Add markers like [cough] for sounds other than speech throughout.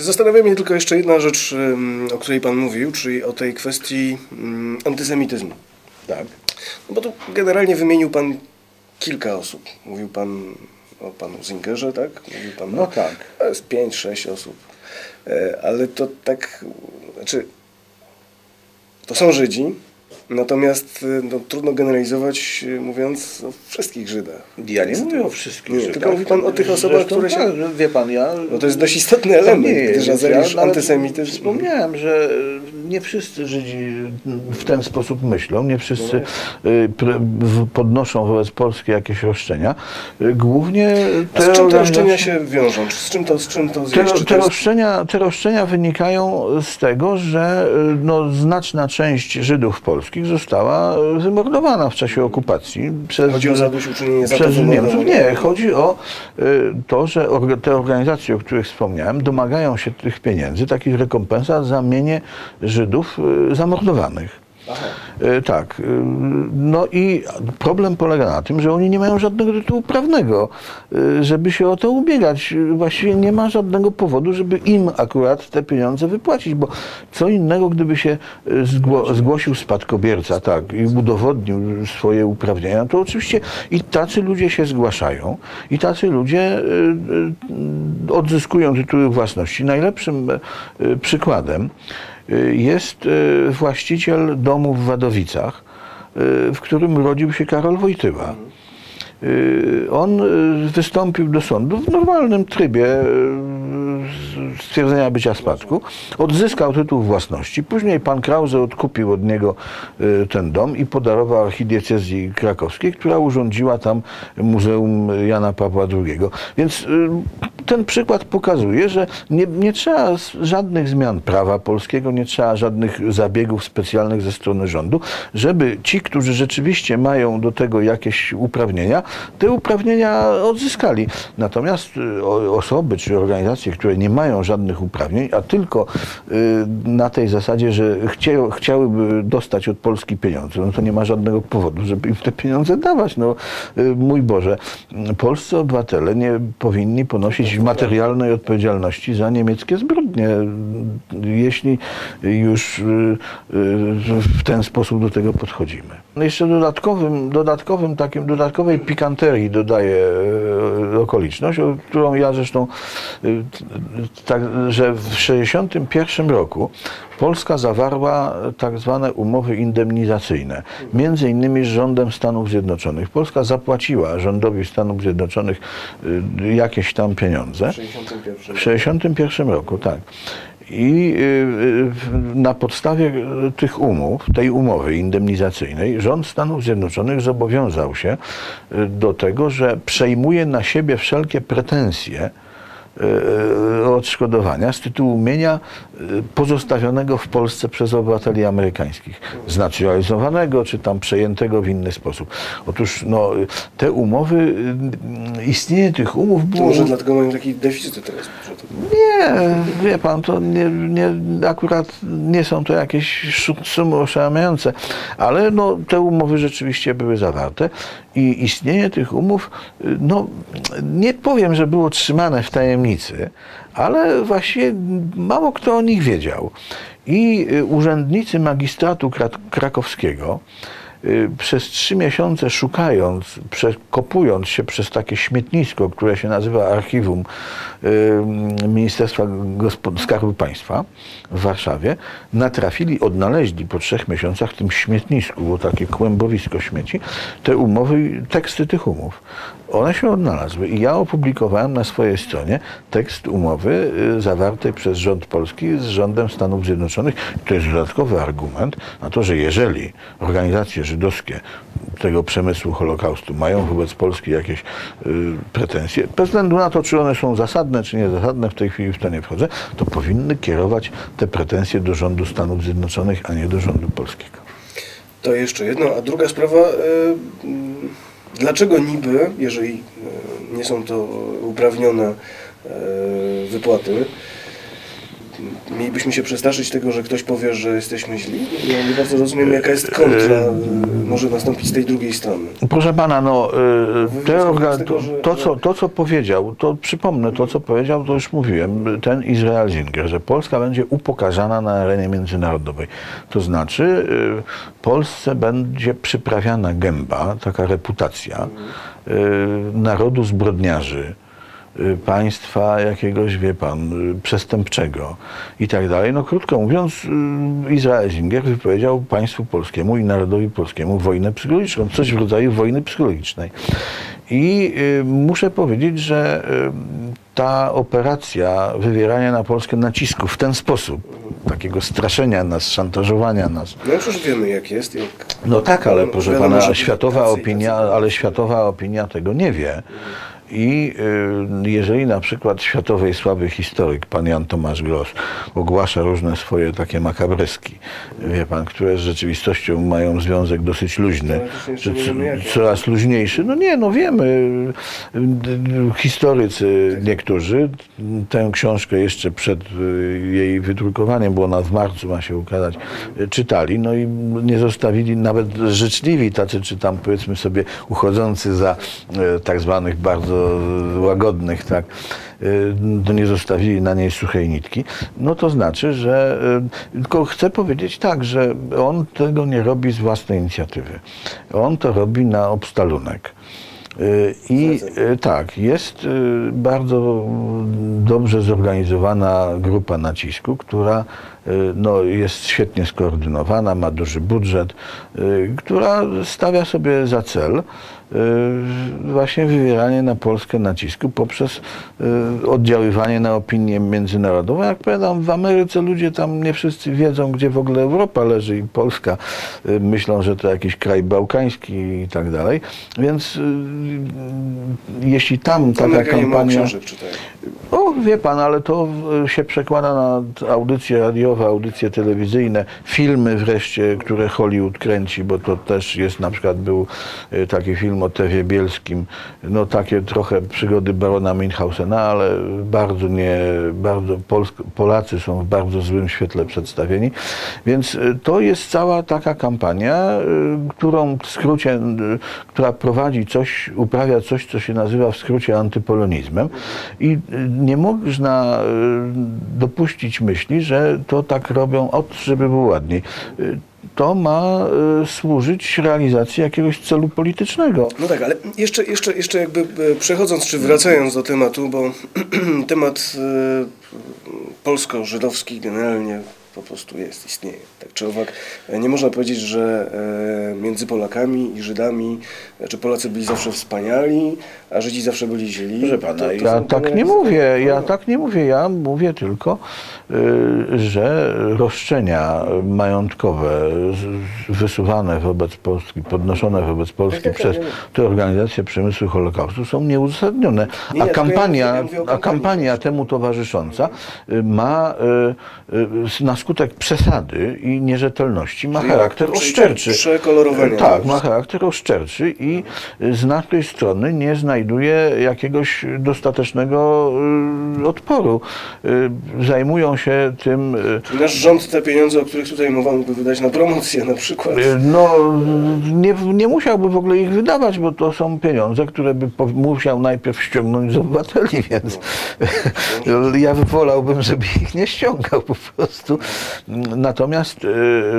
Zastanawia mnie tylko jeszcze jedna rzecz, o której Pan mówił, czyli o tej kwestii antysemityzmu. Tak. No bo tu generalnie wymienił Pan kilka osób. Mówił Pan o Panu Zingerze, tak? Mówił Pan no tak. To jest pięć, sześć osób. E, ale to tak, znaczy, to są Żydzi, Natomiast y, no, trudno generalizować, y, mówiąc o wszystkich Żydach. Ja nie mówię o wszystkich nie, Żydach. Tylko mówi Pan o tych osobach, Zresztą, które się... Tak, wie Pan, ja... No to jest dość istotny element, nie gdyż Azeriusz ja, antysemityzm... Wspomniałem, że nie wszyscy Żydzi w ten sposób myślą, nie wszyscy no podnoszą wobec Polski jakieś roszczenia. Głównie te, A z czym te roszczenia się wiążą? Z czym to, z czym to te, te, roszczenia, te roszczenia wynikają z tego, że no, znaczna część Żydów polskich została wymordowana w czasie okupacji. Przez, chodzi o zadośćuczynienie za przez Niemców. Nie, chodzi o to, że te organizacje, o których wspomniałem, domagają się tych pieniędzy, takich rekompensat za mienie Żydów zamordowanych. Aha. Tak. No i problem polega na tym, że oni nie mają żadnego tytułu prawnego, żeby się o to ubiegać. Właściwie nie ma żadnego powodu, żeby im akurat te pieniądze wypłacić, bo co innego, gdyby się zgło zgłosił spadkobierca, tak, i udowodnił swoje uprawnienia, to oczywiście i tacy ludzie się zgłaszają, i tacy ludzie odzyskują tytuły własności. Najlepszym przykładem jest właściciel domu w Wadowicach, w którym urodził się Karol Wojtyła. On wystąpił do sądu w normalnym trybie stwierdzenia bycia spadku, odzyskał tytuł własności. Później pan Krause odkupił od niego ten dom i podarował archidiecezji krakowskiej, która urządziła tam Muzeum Jana Pawła II. Więc ten przykład pokazuje, że nie, nie trzeba żadnych zmian prawa polskiego, nie trzeba żadnych zabiegów specjalnych ze strony rządu, żeby ci, którzy rzeczywiście mają do tego jakieś uprawnienia, te uprawnienia odzyskali. Natomiast osoby czy organizacje, które nie mają żadnych uprawnień, a tylko na tej zasadzie, że chciałyby dostać od Polski pieniądze, no to nie ma żadnego powodu, żeby im te pieniądze dawać. No, mój Boże, polscy obywatele nie powinni ponosić materialnej odpowiedzialności za niemieckie zbrodnie, jeśli już w ten sposób do tego podchodzimy. No jeszcze dodatkowym, dodatkowym takim, dodatkowej pikanterii dodaję okoliczność, którą ja zresztą, tak, że w 1961 roku Polska zawarła tak zwane umowy indemnizacyjne, między innymi z rządem Stanów Zjednoczonych. Polska zapłaciła rządowi Stanów Zjednoczonych jakieś tam pieniądze. W 1961 W 1961 roku, tak. I na podstawie tych umów, tej umowy indemnizacyjnej, rząd Stanów Zjednoczonych zobowiązał się do tego, że przejmuje na siebie wszelkie pretensje odszkodowania z tytułu mienia pozostawionego w Polsce przez obywateli amerykańskich, znacjonalizowanego czy tam przejętego w inny sposób. Otóż no, te umowy, istnienie tych umów było... To może dlatego mają taki deficyt teraz Nie, wie pan, to nie, nie, akurat nie są to jakieś sumy oszałamiające, ale no, te umowy rzeczywiście były zawarte i istnienie tych umów, no nie powiem, że było trzymane w tajemnicy, ale właściwie mało kto o nich wiedział. I urzędnicy magistratu krakowskiego przez trzy miesiące szukając, przekopując się przez takie śmietnisko, które się nazywa Archiwum Ministerstwa Skarbu Państwa w Warszawie, natrafili, odnaleźli po trzech miesiącach w tym śmietnisku, było takie kłębowisko śmieci, te umowy, teksty tych umów. One się odnalazły i ja opublikowałem na swojej stronie tekst umowy zawartej przez rząd polski z rządem Stanów Zjednoczonych. To jest dodatkowy argument na to, że jeżeli organizacje żydowskie tego przemysłu Holokaustu. Mają wobec Polski jakieś y, pretensje, bez względu na to, czy one są zasadne, czy niezasadne, w tej chwili w to nie wchodzę, to powinny kierować te pretensje do rządu Stanów Zjednoczonych, a nie do rządu polskiego. To jeszcze jedno, a druga sprawa, y, dlaczego niby, jeżeli y, nie są to uprawnione wypłaty, mielibyśmy się przestraszyć tego, że ktoś powie, że jesteśmy źli? Ja nie bardzo rozumiem, jaka jest kontra może nastąpić z tej drugiej strony? Proszę pana, no y, te orga, z tego, to, że- to, co, to, co powiedział, to przypomnę, to, co powiedział, to już mówiłem, ten Izrael Zinger, że Polska będzie upokarzana na arenie międzynarodowej. To znaczy, y, Polsce będzie przyprawiana gęba, taka reputacja y, narodu zbrodniarzy, y, państwa jakiegoś, wie pan, y, przestępczego i tak dalej. No krótko mówiąc, y, Izrael Zinger wypowiedział państwu polskiemu i narodowi polskiemu wojnę psychologiczną, coś w rodzaju wojny psychologicznej. I y, muszę powiedzieć, że y, ta operacja wywierania na Polskę nacisku w ten sposób, takiego straszenia nas, szantażowania nas, No już wiemy jak jest. Jak... no tak, ale proszę pana, światowa opinia, ale światowa opinia tego nie wie. I y, jeżeli na przykład światowej sławy historyk, pan Jan Tomasz Gross, ogłasza różne swoje takie makabreski, wie pan, które z rzeczywistością mają związek dosyć luźny, czy, coraz luźniejszy, no nie, no wiemy, historycy niektórzy, tę książkę jeszcze przed y, jej wydrukowaniem, bo ona w marcu ma się ukazać, y, czytali, no i nie zostawili nawet życzliwi tacy, czy tam powiedzmy sobie uchodzący za tak zwanych bardzo łagodnych, tak, y, to nie zostawili na niej suchej nitki, no to znaczy, że y, tylko chcę powiedzieć tak, że on tego nie robi z własnej inicjatywy. On to robi na obstalunek. Y, I tak, jest bardzo dobrze zorganizowana grupa nacisku, która no, jest świetnie skoordynowana, ma duży budżet, która stawia sobie za cel właśnie wywieranie na Polskę nacisku poprzez y, oddziaływanie na opinię międzynarodową. Jak powiadam, w Ameryce ludzie tam nie wszyscy wiedzą, gdzie w ogóle Europa leży i Polska. Y, Myślą, że to jakiś kraj bałkański i tak dalej. Więc y, y, jeśli tam taka kampania... O, wie pan, ale to y, się przekłada na audycje radiowe, audycje telewizyjne, filmy wreszcie, które Hollywood kręci, bo to też jest, na przykład był y, taki film o Tewie Bielskim, no takie trochę przygody barona Minhausena, ale bardzo nie, bardzo Polsk, Polacy są w bardzo złym świetle przedstawieni, więc y, to jest cała taka kampania, y, którą w skrócie, y, która prowadzi coś, uprawia coś, co się nazywa w skrócie antypolonizmem. I nie można dopuścić myśli, że to tak robią od, żeby było ładniej. To ma y, służyć realizacji jakiegoś celu politycznego. No tak, ale jeszcze, jeszcze, jeszcze jakby e, przechodząc czy wracając do tematu, bo [clears throat] temat e, polsko-żydowski generalnie po prostu jest, istnieje. Tak czy owak, e, nie można powiedzieć, że e, między Polakami i Żydami, czy Polacy byli zawsze wspaniali, a Żydzi zawsze byli źli. Proszę pana, To- to ja tak nie mówię, ja tak nie mówię, ja mówię tylko, y, że roszczenia majątkowe wysuwane wobec Polski, podnoszone wobec Polski tak, przez ja wiem. tę organizację przemysłu Holokaustu są nieuzasadnione. Nie, A kampania, mówię- ja mówię o a kampania temu towarzysząca y, ma y, na skutek przesady i nierzetelności ma Czyli- charakter czyli oszczerczy. przekolorowania. Tak, ma charakter oszczerczy i z naszej strony nie znajduje jakiegoś dostatecznego y, odporu. Y, Zajmują się tym Czyli nasz rząd te pieniądze, o których tutaj mowa, mógłby wydać na promocję na przykład. no, nie, nie musiałby w ogóle ich wydawać, bo to są pieniądze, które by musiał najpierw ściągnąć z obywateli, więc [laughs] ja wolałbym, żeby ich nie ściągał po prostu. Natomiast y,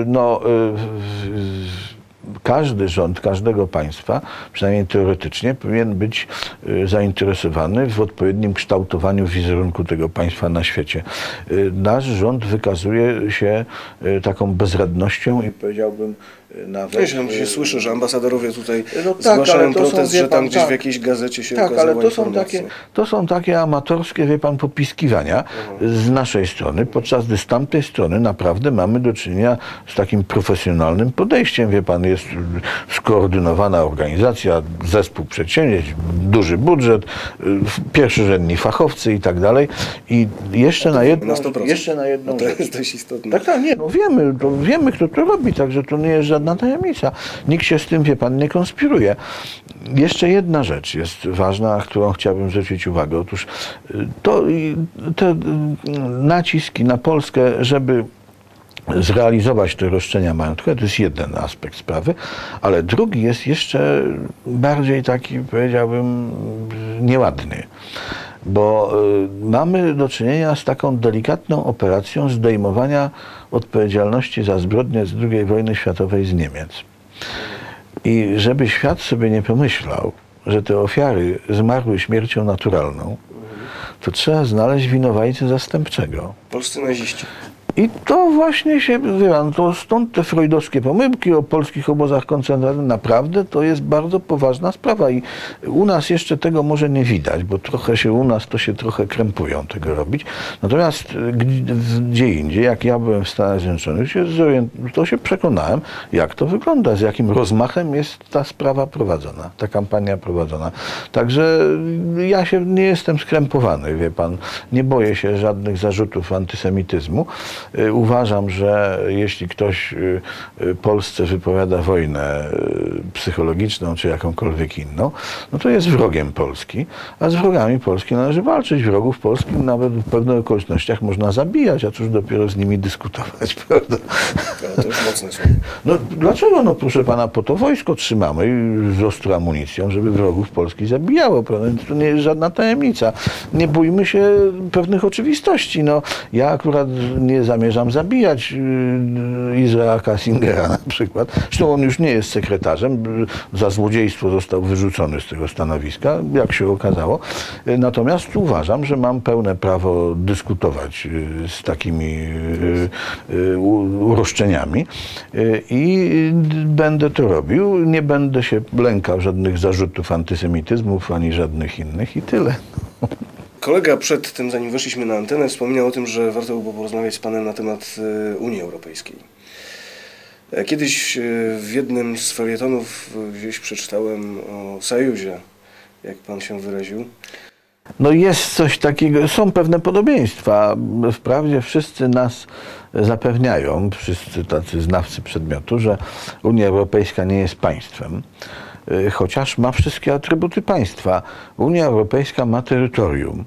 no, y, każdy rząd każdego państwa, przynajmniej teoretycznie, powinien być y, zainteresowany w odpowiednim kształtowaniu wizerunku tego państwa na świecie. Nasz rząd wykazuje się taką bezradnością i powiedziałbym nawet... Wiesz, tam y, się słyszy, że ambasadorowie tutaj No tak, zgłaszają są, protest, wie że tam pan, gdzieś tak. w jakiejś gazecie się Tak, ale to są, takie, to są takie amatorskie, wie pan, popiskiwania z naszej strony, podczas gdy z tamtej strony naprawdę mamy do czynienia z takim profesjonalnym podejściem. Wie pan, jest skoordynowana organizacja, zespół przedsięwzięć, duży budżet, y, pierwszorzędni fachowcy i tak dalej. I jeszcze na jedną, Na 100%. jeszcze na jedną No to rzecz. jest dość istotne. Tak, tak, nie, no wiemy, to wiemy, kto to robi, także to nie jest żadna tajemnica. Nikt się z tym, wie pan, nie konspiruje. Jeszcze jedna rzecz jest ważna, na którą chciałbym zwrócić uwagę. Otóż y, to, te y, naciski na Polskę, żeby zrealizować te roszczenia majątkowe, to jest jeden aspekt sprawy, ale drugi jest jeszcze bardziej taki, powiedziałbym, nieładny. Bo y, mamy do czynienia z taką delikatną operacją zdejmowania odpowiedzialności za zbrodnie z II wojny światowej z Niemiec. I żeby świat sobie nie pomyślał, że te ofiary zmarły śmiercią naturalną, to trzeba znaleźć winowajcę zastępczego. Polscy naziści. I to właśnie się, pan, to stąd te freudowskie pomyłki o polskich obozach koncentracyjnych. Naprawdę to jest bardzo poważna sprawa i u nas jeszcze tego może nie widać, bo trochę się u nas to się trochę krępują tego robić. Natomiast y, gdzie- indziej, jak ja byłem w Stanach Zjednoczonych, się to się przekonałem, jak to wygląda, z jakim rozmachem jest ta sprawa prowadzona, ta kampania prowadzona. Także y, ja się nie jestem skrępowany, wie pan, nie boję się żadnych zarzutów antysemityzmu. Y, Uważam, że jeśli ktoś y, y, Polsce wypowiada wojnę psychologiczną czy jakąkolwiek inną, no to jest wrogiem Polski, a z wrogami Polski należy walczyć. Wrogów Polski nawet w pewnych okolicznościach można zabijać, a cóż dopiero z nimi dyskutować, [laughs] prawda? To, to już mocne słowo. No dlaczego? No proszę pana, po to wojsko trzymamy z ostrą amunicją, żeby wrogów Polski zabijało, prawda? To nie jest żadna tajemnica. Nie bójmy się pewnych oczywistości. No, ja akurat nie zamierzam zabijać yy, Izraela Singera na przykład. Zresztą on już nie jest sekretarzem. Za złodziejstwo został wyrzucony z tego stanowiska, jak się okazało. Yy, Natomiast uważam, że mam pełne prawo dyskutować z takimi uroszczeniami i będę to robił. Nie będę się lękał żadnych zarzutów antysemityzmów ani żadnych innych i tyle. [laughs] Kolega przed tym, zanim weszliśmy na antenę, wspominał o tym, że warto by porozmawiać z Panem na temat e, Unii Europejskiej. E, Kiedyś e, w jednym z felietonów gdzieś przeczytałem o Sojuzie, jak Pan się wyraził. No jest coś takiego, są pewne podobieństwa. Wprawdzie wszyscy nas zapewniają, wszyscy tacy znawcy przedmiotu, że Unia Europejska nie jest państwem, chociaż ma wszystkie atrybuty państwa. Unia Europejska ma terytorium,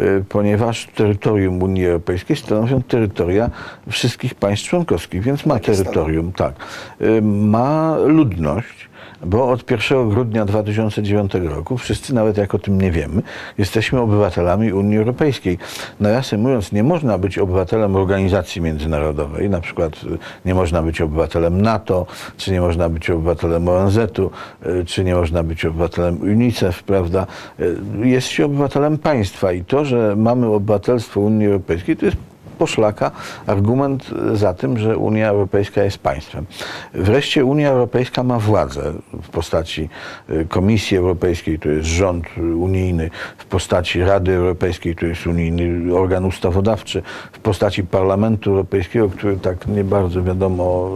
y, ponieważ terytorium Unii Europejskiej stanowią terytoria wszystkich państw członkowskich, więc ma terytorium, tak. Y, Ma ludność, bo od 1 grudnia 2009 roku, wszyscy nawet jak o tym nie wiemy, jesteśmy obywatelami Unii Europejskiej. Nawiasem mówiąc, nie można być obywatelem organizacji międzynarodowej, na przykład y, nie można być obywatelem NATO, czy nie można być obywatelem ONZ-u, y, czy nie można być obywatelem UNICEF, prawda? Y, Jest się obywatelem państwa i to, że mamy obywatelstwo Unii Europejskiej, to jest poszlaka argument za tym, że Unia Europejska jest państwem. Wreszcie Unia Europejska ma władzę w postaci y, Komisji Europejskiej, to jest rząd unijny, w postaci Rady Europejskiej, to jest unijny organ ustawodawczy, w postaci Parlamentu Europejskiego, który tak nie bardzo wiadomo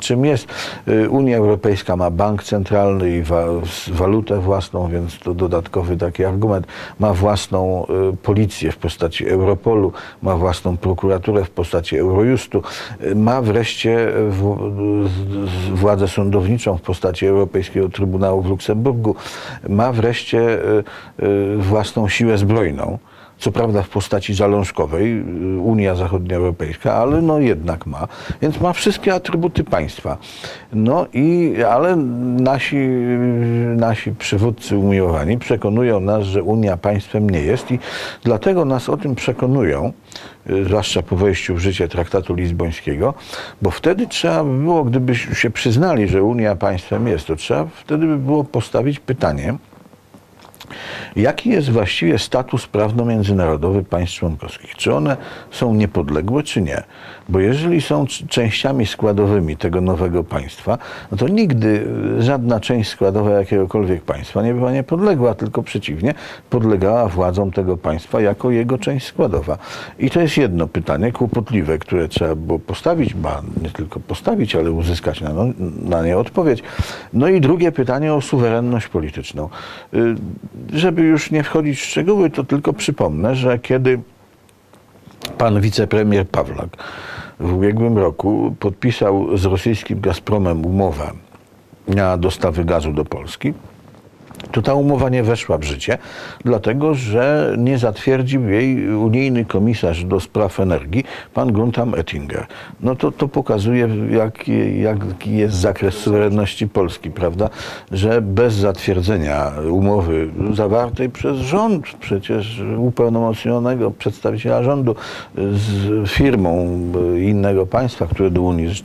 czym jest. Y, Unia Europejska ma bank centralny i wa walutę własną, więc to dodatkowy taki argument. Ma własną y, policję w postaci Europolu, ma własną prokuraturę w postaci Eurojustu, y, ma wreszcie władzę sądowniczą w postaci Europejskiego Trybunału w Luksemburgu, ma wreszcie własną siłę zbrojną. Co prawda w postaci zalążkowej, y, Unia Zachodnioeuropejska, ale no jednak ma. Więc ma wszystkie atrybuty państwa. No i, ale nasi, nasi przywódcy umiłowani przekonują nas, że Unia państwem nie jest i dlatego nas o tym przekonują, y, zwłaszcza po wejściu w życie traktatu lizbońskiego, bo wtedy trzeba by było, gdyby się przyznali, że Unia państwem jest, to trzeba wtedy by było postawić pytanie, Jaki jest właściwie status prawno-międzynarodowy państw członkowskich? Czy one są niepodległe, czy nie? Bo jeżeli są częściami składowymi tego nowego państwa, no to nigdy y, żadna część składowa jakiegokolwiek państwa nie była niepodległa, tylko przeciwnie, podlegała władzom tego państwa jako jego część składowa. I to jest jedno pytanie kłopotliwe, które trzeba było postawić, ba nie tylko postawić, ale uzyskać na, no, na nie odpowiedź. No i drugie pytanie o suwerenność polityczną. Y, Żeby już nie wchodzić w szczegóły, to tylko przypomnę, że kiedy pan wicepremier Pawlak w ubiegłym roku podpisał z rosyjskim Gazpromem umowę na dostawy gazu do Polski, to ta umowa nie weszła w życie, dlatego że nie zatwierdził jej unijny komisarz do spraw energii, pan Gunther Oettinger. No to, to pokazuje, jaki, jaki jest zakres suwerenności Polski, prawda? Że bez zatwierdzenia umowy zawartej przez rząd, przecież upełnomocnionego przedstawiciela rządu z firmą innego państwa, które do Unii zresztą